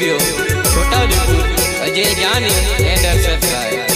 video Chhota Udepur Ajay જ્ઞાની and subscribe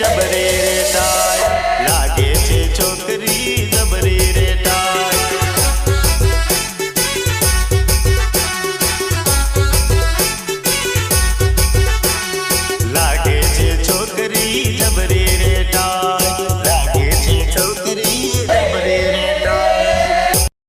जब रेता